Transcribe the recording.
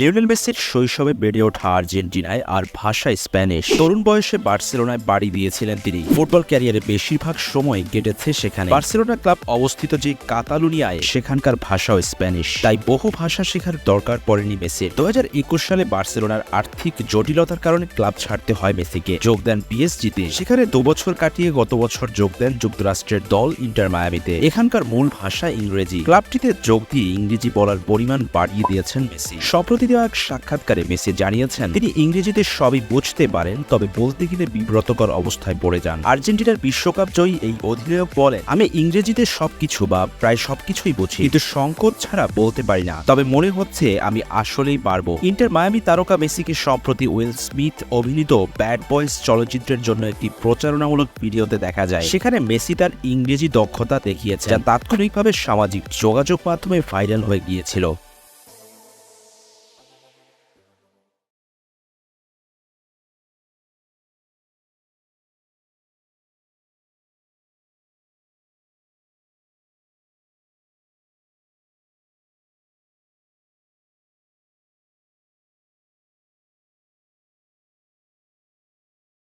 Lionel মেসির শৈশবে বেড়ে ওঠা আর্জেন্টিনায় আর ভাষা স্প্যানিশ তরুণ বয়সে বার্সেলোনায় বাড়ি দিয়েছিলেন তিনি। ফুটবল ক্যারিয়ারে বেশিরভাগ সময় কেটেছে সেখানে। বার্সেলোনা ক্লাব অবস্থিত যে কাতালুনিয়ায়, সেখানকার ভাষাও স্প্যানিশ। তাই বহু ভাষা শেখার দরকার পড়েনি মেসির। দু হাজার একুশ সালে বার্সেলোনার আর্থিক জটিলতার কারণে ক্লাব ছাড়তে হয় মেসিকে। যোগ দেন পিএসজিতে সেখানে বছর কাটিয়ে গত বছর যোগ দেন যুক্তরাষ্ট্রের দল ইন্টার মায়ামিতে। এখানকার মূল ভাষা ইংরেজি। ক্লাবটিতে যোগ দিয়ে ইংরেজি বলার পরিমাণ বাড়িয়ে দিয়েছেন মেসি। সম্প্রতি দেওয়া এক সাক্ষাৎকারে মেসি জানিয়েছেন, তিনি ইংরেজিতে সবই বুঝতে পারেন, তবে বলতে গেলে বিব্রতকর অবস্থায় পড়ে যান। আর্জেন্টিনার বিশ্বকাপ জয়ী এই অধিনায়ক বলেন, আমি ইংরেজিতে সবকিছু বা প্রায় সবকিছুই বুঝি, কিন্তু সংকট ছাড়া বলতে পারি না। তবে মনে হচ্ছে আমি আসলেই পারব। ইন্টার মায়ামি তারকা মেসিকে সম্প্রতি উইল স্মিথ অভিনীত ব্যাড বয়েজ চলচ্চিত্রের জন্য একটি প্রচারণামূলক ভিডিওতে দেখা যায়। সেখানে মেসি তার ইংরেজি দক্ষতা দেখিয়েছে যা তাৎক্ষণিকভাবে সামাজিক যোগাযোগ মাধ্যমে ভাইরাল হয়ে গিয়েছিল।